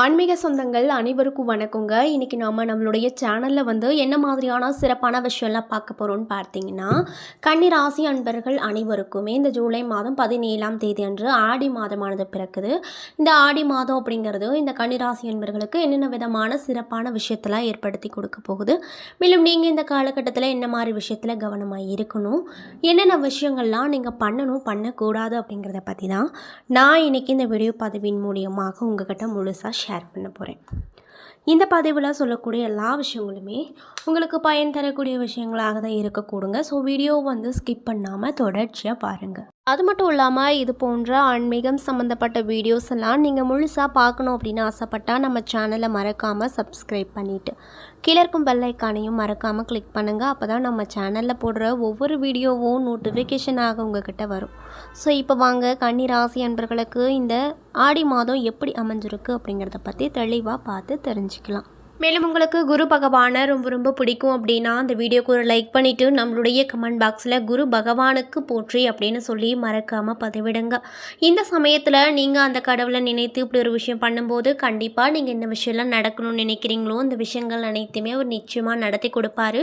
ஆன்மீக சொந்தங்கள் அனைவருக்கும் வணக்கங்க. இன்றைக்கி நாம் நம்மளுடைய சேனலில் வந்து என்ன மாதிரியான சிறப்பான விஷயம்லாம் பார்க்க போகிறோம்னு பார்த்தீங்கன்னா கன்னிராசி அன்பர்கள் அனைவருக்குமே இந்த ஜூலை மாதம் பதினேழாம் தேதி அன்று ஆடி மாதமானது பிறக்குது. இந்த ஆடி மாதம் அப்படிங்கிறது இந்த கன்னிராசி அன்பர்களுக்கு என்னென்ன விதமான சிறப்பான விஷயத்தெல்லாம் ஏற்படுத்தி கொடுக்க போகுது. மேலும் நீங்கள் இந்த காலகட்டத்தில் என்ன மாதிரி விஷயத்தில் கவனமாக இருக்கணும் என்னென்ன விஷயங்கள்லாம் நீங்கள் பண்ணணும் பண்ணக்கூடாது அப்படிங்கிறத பற்றி தான் நான் இன்றைக்கி இந்த வீடியோ பதிவின் மூலியமாக உங்ககிட்ட முழுசாக ஷேர் பண்ண போகிறேன் இந்த பதிவில் சொல்லக்கூடிய எல்லா விஷயங்களுமே உங்களுக்கு பயன் தரக்கூடிய விஷயங்களாக தான் இருக்கக்கூடுங்க. ஸோ வீடியோ வந்து ஸ்கிப் பண்ணாமல் தொடர்ச்சியாக பாருங்கள் அது மட்டும் இல்லாமல் இது போன்ற ஆன்மீகம் சம்மந்தப்பட்ட வீடியோஸ் எல்லாம் நீங்கள் முழுசாக பார்க்கணும் அப்படின்னு ஆசைப்பட்டால் நம்ம சேனலை மறக்காமல் சப்ஸ்கிரைப் பண்ணிவிட்டு கீழே இருக்கும் பெல்லைக்கானையும் மறக்காமல் கிளிக் பண்ணுங்கள் அப்போ தான் நம்ம சேனலில் போடுற ஒவ்வொரு வீடியோவும் நோட்டிஃபிகேஷன் ஆக உங்ககிட்ட வரும். ஸோ இப்போ வாங்க கன்னி ராசி அன்பர்களுக்கு இந்த ஆடி மாதம் எப்படி அமைஞ்சிருக்கு அப்படிங்கிறத பற்றி தெளிவாக பார்த்து தெரிஞ்சுக்கலாம். மேலும் உங்களுக்கு குரு பகவானை ரொம்ப ரொம்ப பிடிக்கும் அப்படின்னா அந்த வீடியோக்கு ஒரு லைக் பண்ணிவிட்டு நம்மளுடைய கமெண்ட் பாக்ஸில் குரு பகவானுக்கு போற்றி அப்படின்னு சொல்லி மறக்காமல் பதிவிடுங்க. இந்த சமயத்தில் நீங்கள் அந்த கடவுளை நினைத்து இப்படி ஒரு விஷயம் பண்ணும்போது கண்டிப்பாக நீங்கள் இந்த விஷயம்லாம் நடக்கணும்னு நினைக்கிறீங்களோ இந்த விஷயங்கள் அனைத்துமே அவர் நிச்சயமாக நடத்தி கொடுப்பாரு.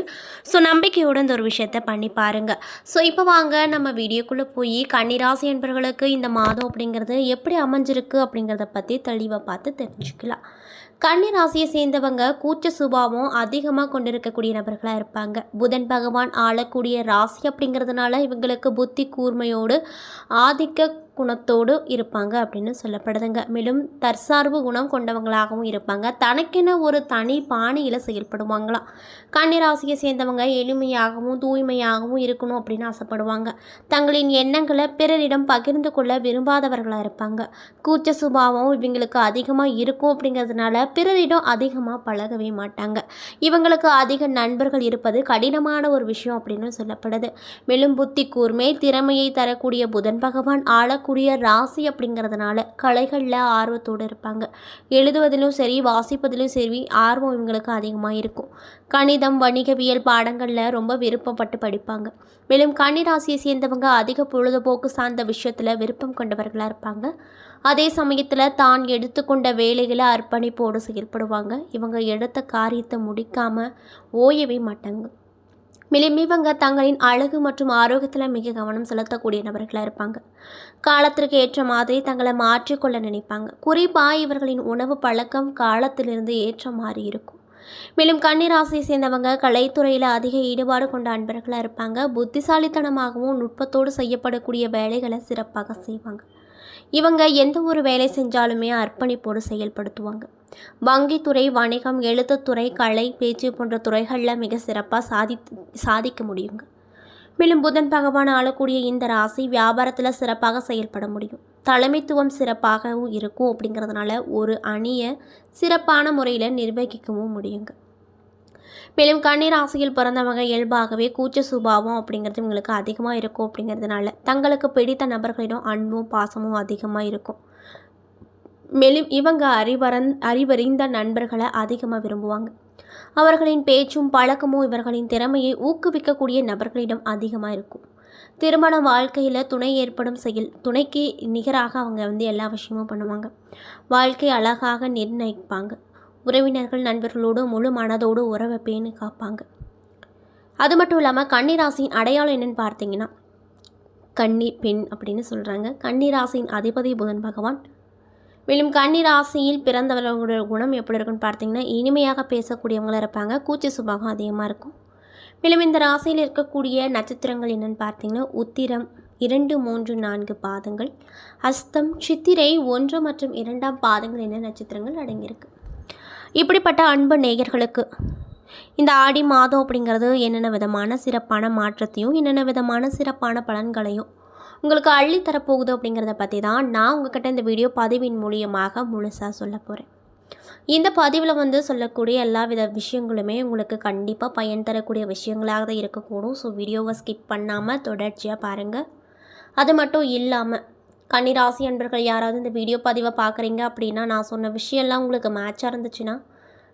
ஸோ நம்பிக்கையோடு இந்த ஒரு விஷயத்தை பண்ணி பாருங்கள் ஸோ இப்போ வாங்க நம்ம வீடியோக்குள்ளே போய் கன்னிராசி என்பவர்களுக்கு இந்த மாதம் அப்படிங்கிறது எப்படி அமைஞ்சிருக்கு அப்படிங்கிறத பற்றி தெளிவாக பார்த்து தெரிஞ்சுக்கலாம். கன்னி ராசியை சேர்ந்தவங்க கூச்ச சுபாவம் அதிகமாக கொண்டிருக்கக்கூடிய நபர்களாக இருப்பாங்க. புதன் பகவான் ஆளக்கூடிய ராசி அப்படிங்கிறதுனால இவங்களுக்கு புத்தி கூர்மையோடு ஆதிக்க குணத்தோடு இருப்பாங்க அப்படின்னு சொல்லப்படுதுங்க. மேலும் தற்சார்பு குணம் கொண்டவங்களாகவும் இருப்பாங்க. தனக்கென ஒரு தனி பாணியில் செயல்படுவாங்களாம். கன்னிராசியை சேர்ந்தவங்க எளிமையாகவும் தூய்மையாகவும் இருக்கணும் அப்படின்னு ஆசைப்படுவாங்க. தங்களின் எண்ணங்களை பிறரிடம் பகிர்ந்து கொள்ள விரும்பாதவர்களாக இருப்பாங்க. கூச்ச சுபாவம் இவங்களுக்கு அதிகமாக இருக்கும் அப்படிங்கிறதுனால பிறரிடம் அதிகமாக பழகவே மாட்டாங்க. இவங்களுக்கு அதிக நண்பர்கள் இருப்பது கடினமான ஒரு விஷயம் அப்படின்னு சொல்லப்படுது. மேலும் புத்தி கூர்மை திறமையை தரக்கூடிய புதன் பகவான் ஆளக்கூடிய ராசி அப்படிங்கிறதுனால கலைகளில் ஆர்வத்தோடு இருப்பாங்க. எழுதுவதிலும் சரி வாசிப்பதிலும் சரி ஆர்வம் இவங்களுக்கு அதிகமாக இருக்கும். கணிதம் வணிகவியல் பாடங்களில் ரொம்ப விருப்பப்பட்டு படிப்பாங்க. மேலும் கன்னி ராசியை சேர்ந்தவங்க அதிக பொழுதுபோக்கு சார்ந்த விஷயத்தில் விருப்பம் கொண்டவர்களாக இருப்பாங்க. அதே சமயத்தில் தான் எடுத்துக்கொண்ட வேலைகளை அர்ப்பணிப்போடு செயல்படுவாங்க. இவங்க எடுத்த காரியத்தை முடிக்காமல் ஓயவே மாட்டாங்க. மேலும் இவங்க தங்களின் அழகு மற்றும் ஆரோக்கியத்தில் மிக கவனம் செலுத்தக்கூடிய நபர்களாக இருப்பாங்க. காலத்திற்கு ஏற்ற மாதிரி தங்களை மாற்றிக்கொள்ள நினைப்பாங்க. குறிப்பாக இவர்களின் உணவு பழக்கம் காலத்திலிருந்து ஏற்ற மாதிரி இருக்கும். மேலும் கன்னிராசியை சேர்ந்தவங்க கலைத்துறையில் அதிக ஈடுபாடு கொண்ட அன்பர்களாக இருப்பாங்க. புத்திசாலித்தனமாகவும் நுட்பத்தோடு செய்யப்படக்கூடிய வேலைகளை சிறப்பாக செய்வாங்க. இவங்க எந்த ஒரு வேலை செஞ்சாலுமே அர்ப்பணிப்போடு செயல்படுத்துவாங்க. வங்கித்துறை வணிகம் எழுத்துத்துறை கலை பேச்சு போன்ற துறைகளில் மிக சிறப்பாக சாதி சாதிக்க முடியுங்க. மேலும் புதன் பகவான் ஆளக்கூடிய இந்த ராசி வியாபாரத்தில் சிறப்பாக செயல்பட முடியும். தலைமைத்துவம் சிறப்பாகவும் இருக்கும் அப்படிங்கிறதுனால ஒரு அணியை சிறப்பான முறையில் நிர்வகிக்கவும் முடியுங்க. மேலும் கண்ணீர் ஆசையில் பிறந்தவங்க இயல்பாகவே கூச்ச சுபாவம் அப்படிங்கிறது இவங்களுக்கு அதிகமாக இருக்கும் அப்படிங்கிறதுனால தங்களுக்கு பிடித்த நபர்களிடம் அன்பும் பாசமும் அதிகமாக இருக்கும். மேலும் இவங்க அறிவரந் அறிவறிந்த நண்பர்களை அதிகமாக விரும்புவாங்க. அவர்களின் பேச்சும் பழக்கமும் இவர்களின் திறமையை ஊக்குவிக்கக்கூடிய நபர்களிடம் அதிகமாக இருக்கும். திருமண வாழ்க்கையில் துணை ஏற்படும் செயல் துணைக்கு நிகராக அவங்க வந்து எல்லா விஷயமும் பண்ணுவாங்க. வாழ்க்கை அழகாக நிர்ணயிப்பாங்க. உறவினர்கள் நண்பர்களோடு முழு மனதோடு உறவை பேணி காப்பாங்க. அது மட்டும் இல்லாமல் கன்னிராசியின் அடையாளம் என்னன்னு பார்த்தீங்கன்னா கன்னி பெண் அப்படின்னு சொல்கிறாங்க கன்னிராசியின் அதிபதி புதன் பகவான். மேலும் கன்னிராசியில் பிறந்தவர்களோட குணம் எப்படி இருக்குன்னு பார்த்தீங்கன்னா இனிமையாக பேசக்கூடியவங்களாக இருப்பாங்க. கூச்ச சுபாகம் அதிகமாக இருக்கும். மேலும் இந்த ராசியில் இருக்கக்கூடிய நட்சத்திரங்கள் என்னென்னு பார்த்தீங்கன்னா உத்திரம் இரண்டு மூன்று நான்கு பாதங்கள். அஸ்தம் சித்திரை ஒன்று மற்றும் இரண்டாம் பாதங்கள் என்ன நட்சத்திரங்கள் அடங்கியிருக்கு. இப்படிப்பட்ட அன்பு நேயர்களுக்கு இந்த ஆடி மாதம் அப்படிங்கிறது என்னென்ன விதமான சிறப்பான மாற்றத்தையும் என்னென்ன விதமான சிறப்பான பலன்களையும் உங்களுக்கு அள்ளித்தரப்போகுது அப்படிங்கிறத பற்றி தான் நான் உங்ககிட்ட இந்த வீடியோ பதிவின் மூலியமாக முழுசாக சொல்ல போகிறேன் இந்த பதிவில் வந்து சொல்லக்கூடிய எல்லா வித விஷயங்களுமே உங்களுக்கு கண்டிப்பாக பயன் தரக்கூடிய விஷயங்களாக தான் இருக்கக்கூடும் ஸோ வீடியோவை ஸ்கிப் பண்ணாமல் தொடர்ச்சியாக பாருங்கள் அது மட்டும் இல்லாமல் கன்னிராசி அன்பர்கள் யாராவது இந்த வீடியோ பதிவை பார்க்குறீங்க அப்படின்னா நான் சொன்ன விஷயம்லாம் உங்களுக்கு மேட்சாக இருந்துச்சுன்னா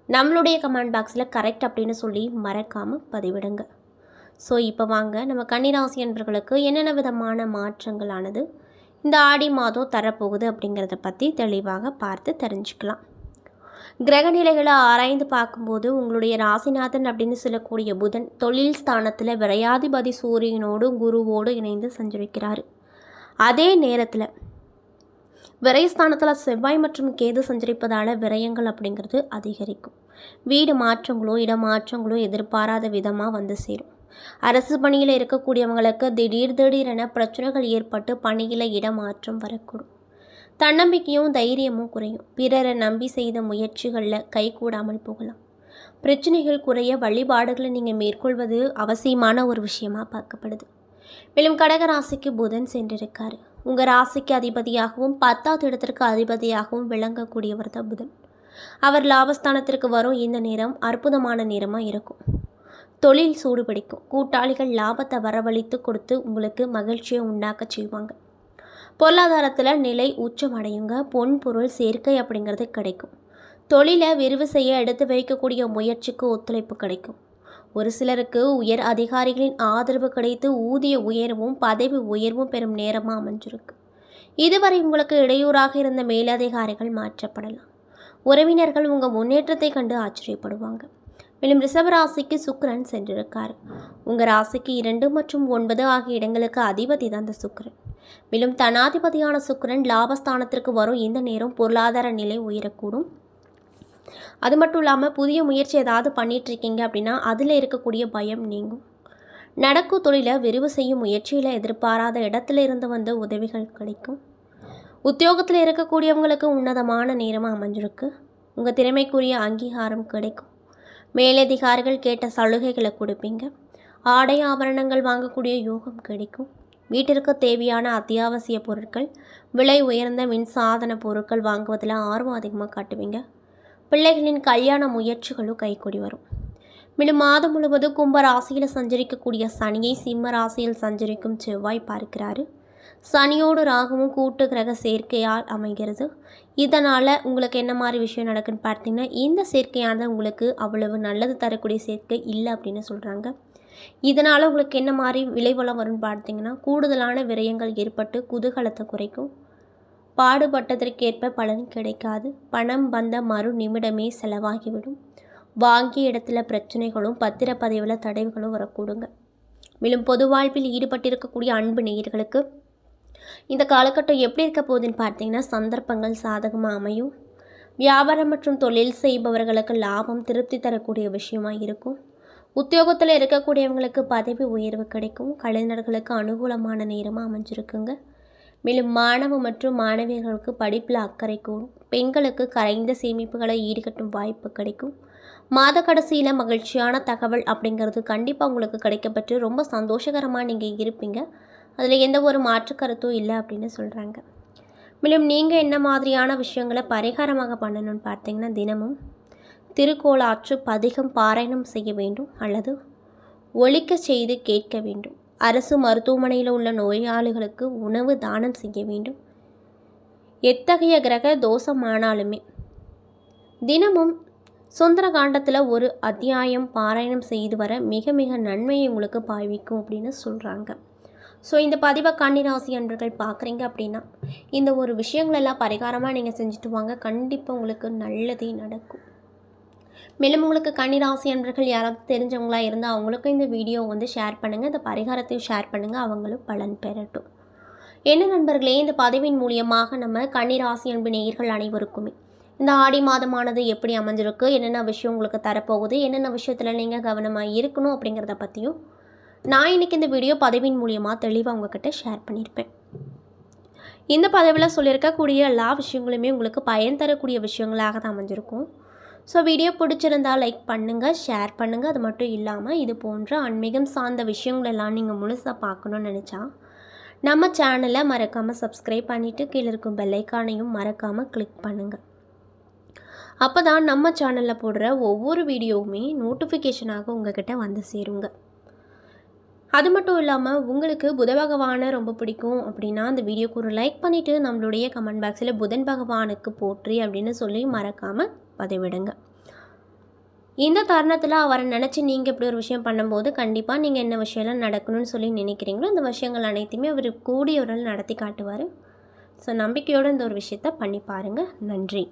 நம்மளுடைய கமெண்ட் பாக்ஸில் கரெக்ட் அப்படின்னு சொல்லி மறக்காமல் பதிவிடுங்க. ஸோ இப்போ வாங்க நம்ம கன்னிராசி அன்பர்களுக்கு என்னென்ன விதமான மாற்றங்களானது இந்த ஆடி மாதம் தரப்போகுது அப்படிங்கிறத பற்றி தெளிவாக பார்த்து தெரிஞ்சுக்கலாம். கிரக நிலைகளை ஆராய்ந்து பார்க்கும்போது உங்களுடைய ராசிநாதன் அப்படின்னு சொல்லக்கூடிய புதன் தொழில் ஸ்தானத்தில் விரையாதிபதி சூரியனோடு குருவோடு இணைந்து சஞ்சரிக்கிறார். அதே நேரத்தில் விரயஸ்தானத்தில் செவ்வாய் மற்றும் கேது சஞ்சரிப்பதால் விரயங்கள் அப்படிங்கிறது அதிகரிக்கும். வீடு மாற்றங்களோ இடமாற்றங்களோ எதிர்பாராத விதமாக வந்து சேரும். அரசு பணியில் இருக்கக்கூடியவங்களுக்கு திடீர் திடீரென பிரச்சனைகள் ஏற்பட்டு பணியில் இடமாற்றம் வரக்கூடும். தன்னம்பிக்கையும் தைரியமும் குறையும். பிறரை நம்பி செய்த முயற்சிகளில் கைகூடாமல் போகலாம். பிரச்சனைகள் குறைய வழிபாடுகளை நீங்கள் மேற்கொள்வது அவசியமான ஒரு விஷயமா பார்க்கப்படுது. மேலும் கடகராசிக்கு புதன் சென்றிருக்கார். உங்கள் ராசிக்கு அதிபதியாகவும் பத்தாவது இடத்திற்கு அதிபதியாகவும் விளங்கக்கூடியவர் தான் புதன். அவர் லாபஸ்தானத்திற்கு வரும் இந்த நேரம் அற்புதமான நேரமாக இருக்கும். தொழில் சூடு பிடிக்கும். கூட்டாளிகள் லாபத்தை வரவழைத்து கொடுத்து உங்களுக்கு மகிழ்ச்சியை உண்டாக்க செய்வாங்க. பொருளாதாரத்தில் நிலை உச்சமடையுங்க பொன் பொருள் சேர்க்கை அப்படிங்கிறது கிடைக்கும். தொழிலை விரிவு செய்ய எடுத்து வைக்கக்கூடிய முயற்சிக்கு ஒத்துழைப்பு கிடைக்கும். ஒரு சிலருக்கு உயர் அதிகாரிகளின் ஆதரவு கிடைத்து ஊதிய உயர்வும் பதவி உயர்வும் பெறும் நேரமாக அமைஞ்சிருக்கு. இதுவரை உங்களுக்கு இடையூறாக இருந்த மேலதிகாரிகள் மாற்றப்படலாம். உறவினர்கள் உங்கள் முன்னேற்றத்தை கண்டு ஆச்சரியப்படுவாங்க. மேலும் ரிஷபராசிக்கு சுக்கரன் சென்றிருக்கார். உங்கள் ராசிக்கு இரண்டு மற்றும் ஒன்பது ஆகிய இடங்களுக்கு அதிபதி தான் அந்த சுக்கரன். மேலும் தனாதிபதியான சுக்கரன் லாபஸ்தானத்திற்கு வரும். இந்த நேரம் பொருளாதார நிலை உயரக்கூடும். அது மட்டும் இல்லாமல் புதிய முயற்சி ஏதாவது பண்ணிகிட்ருக்கீங்க அப்படின்னா அதில் இருக்கக்கூடிய பயம் நீங்கும். நடக்கும் தொழிலை விரிவு செய்யும் முயற்சியில் எதிர்பாராத இடத்துல இருந்து வந்து உதவிகள் கிடைக்கும். உத்தியோகத்தில் இருக்கக்கூடியவங்களுக்கு உன்னதமான நேரமாக அமைஞ்சிருக்கு. உங்கள் திறமைக்குரிய அங்கீகாரம் கிடைக்கும். மேலதிகாரிகள் கேட்ட சலுகைகளை கொடுப்பீங்க. ஆடை ஆபரணங்கள் வாங்கக்கூடிய யோகம் கிடைக்கும். வீட்டிற்கு தேவையான அத்தியாவசிய பொருட்கள் விலை உயர்ந்த மின்சாதன பொருட்கள் வாங்குவதில் ஆர்வம் அதிகமாக காட்டுவீங்க. பிள்ளைகளின் கல்யாண முயற்சிகளும் கைகூடி வரும். மேலும் மாதம் முழுவதும் கும்ப ராசியில் சஞ்சரிக்கக்கூடிய சனியை சிம்ம ராசியில் சஞ்சரிக்கும் செவ்வாய் பார்க்கிறாரு. சனியோடு ராகுவும் கூட்டு கிரக சேர்க்கையால் அமைகிறது. இதனால் உங்களுக்கு என்ன மாதிரி விஷயம் நடக்குன்னு பார்த்தீங்கன்னா இந்த சேர்க்கையானது உங்களுக்கு அவ்வளவு நல்லது தரக்கூடிய சேர்க்கை இல்லை அப்படின்னு சொல்கிறாங்க இதனால் உங்களுக்கு என்ன மாதிரி விளைவெல்லாம் வரும்னு பார்த்தீங்கன்னா கூடுதலான விரயங்கள் ஏற்பட்டு குதூகலத்தை குறைக்கும். பாடுபட்டதற்கேற்ப பலன் கிடைக்காது. பணம் வந்த மறு நிமிடமே செலவாகிவிடும். வாங்கிய இடத்துல பிரச்சனைகளும் பத்திரப்பதிவில் தடைவுகளும் வரக்கூடுங்க. மேலும் பொது வாழ்வில் ஈடுபட்டிருக்கக்கூடிய அன்பு நேயர்களுக்கு இந்த காலகட்டம் எப்படி இருக்க போகுதுன்னு பார்த்தீங்கன்னா சந்தர்ப்பங்கள் சாதகமாக அமையும். வியாபாரம் மற்றும் தொழில் செய்பவர்களுக்கு லாபம் திருப்தி தரக்கூடிய விஷயமாக இருக்கும். உத்தியோகத்தில் இருக்கக்கூடியவங்களுக்கு பதவி உயர்வு கிடைக்கும். கலைஞர்களுக்கு அனுகூலமான நேரமாக அமைஞ்சிருக்குங்க. மேலும் மாணவ மற்றும் மாணவியர்களுக்கு படிப்பில் அக்கறை கூடும். பெண்களுக்கு கரைந்த சேமிப்புகளை ஈடுகட்டும் வாய்ப்பு கிடைக்கும். மாத கடைசியில் மகிழ்ச்சியான தகவல் அப்படிங்கிறது கண்டிப்பாக உங்களுக்கு கிடைக்கப்பட்டு ரொம்ப சந்தோஷகரமாக நீங்கள் இருப்பீங்க. அதில் எந்த ஒரு மாற்று கருத்தும் இல்லை அப்படின்னு சொல்கிறாங்க மேலும் நீங்கள் என்ன மாதிரியான விஷயங்களை பரிகாரமாக பண்ணணும்னு பார்த்தீங்கன்னா தினமும் திருக்கோளாற்று பதிகம் பாராயணம் செய்ய வேண்டும் அல்லது ஒழிக்க செய்து கேட்க வேண்டும். அரசு மருத்துவமனையில் உள்ள நோயாளிகளுக்கு உணவு தானம் செய்ய வேண்டும். எத்தகைய கிரக தோஷமானாலுமே தினமும் சுந்தர காண்டத்தில் ஒரு அத்தியாயம் பாராயணம் செய்து வர மிக மிக நன்மையை உங்களுக்கு பாய்விக்கும் அப்படின்னு சொல்கிறாங்க ஸோ இந்த பதிவை கன்னிராசி அன்பர்கள் பார்க்குறீங்க அப்படின்னா இந்த ஒரு விஷயங்களெல்லாம் பரிகாரமாக நீங்கள் செஞ்சுட்டு வாங்க. கண்டிப்பாக உங்களுக்கு நல்லதே நடக்கும். மேலும் உங்களுக்கு கன்னிராசி அன்பர்கள் யாராவது தெரிஞ்சவங்களா இருந்தால் அவங்களுக்கும் இந்த வீடியோ வந்து ஷேர் பண்ணுங்கள் இந்த பரிகாரத்தையும் ஷேர் பண்ணுங்கள் அவங்களும் பலன் பெறட்டும். என்ன நண்பர்களே இந்த பதவியின் மூலியமாக நம்ம கன்னிராசி அன்பு நேயர்கள் அனைவருக்குமே இந்த ஆடி மாதமானது எப்படி அமைஞ்சிருக்கு? என்னென்ன விஷயம் உங்களுக்கு தரப்போகுது? என்னென்ன விஷயத்தில் நீங்கள் கவனமாக இருக்கணும் அப்படிங்கிறத பற்றியும் நான் இன்றைக்கி இந்த வீடியோ பதவியின் மூலியமாக தெளிவாக உங்ககிட்ட ஷேர் பண்ணியிருப்பேன் இந்த பதவியில் சொல்லியிருக்கக்கூடிய எல்லா விஷயங்களுமே உங்களுக்கு பயன் தரக்கூடிய விஷயங்களாக தான் அமைஞ்சிருக்கும். ஸோ வீடியோ பிடிச்சிருந்தா லைக் பண்ணுங்கள் ஷேர் பண்ணுங்கள் அது மட்டும் இல்லாமல் இது போன்ற ஆன்மீகம் சார்ந்த விஷயங்களெல்லாம் நீங்கள் முழுசாக பார்க்கணுன்னு நினச்சா நம்ம சேனலை மறக்காமல் சப்ஸ்கிரைப் பண்ணிவிட்டு கீழே இருக்கும் பெல்லைக்கானையும் மறக்காமல் கிளிக் பண்ணுங்கள் அப்போ தான் நம்ம சேனலில் போடுற ஒவ்வொரு வீடியோவுமே நோட்டிஃபிகேஷனாக உங்ககிட்ட வந்து சேருங்க. அது மட்டும் இல்லாமல் உங்களுக்கு புத பகவானை ரொம்ப பிடிக்கும் அப்படின்னா அந்த வீடியோக்கு ஒரு லைக் பண்ணிவிட்டு நம்மளுடைய கமெண்ட் பாக்ஸில் புதன் பகவானுக்கு போற்றி அப்படின்னு சொல்லி மறக்காமல் பதிவிடுங்க. இந்த தருணத்தில் அவரை நினச்சி நீங்கள் இப்படி ஒரு விஷயம் பண்ணும்போது கண்டிப்பாக நீங்கள் என்ன விஷயம்லாம் நடக்கணும்னு சொல்லி நினைக்கிறீங்களோ அந்த விஷயங்கள் அனைத்தையுமே அவர் கூடிய நடத்தி காட்டுவார். ஸோ நம்பிக்கையோடு இந்த ஒரு விஷயத்த பண்ணி பாருங்கள் நன்றி.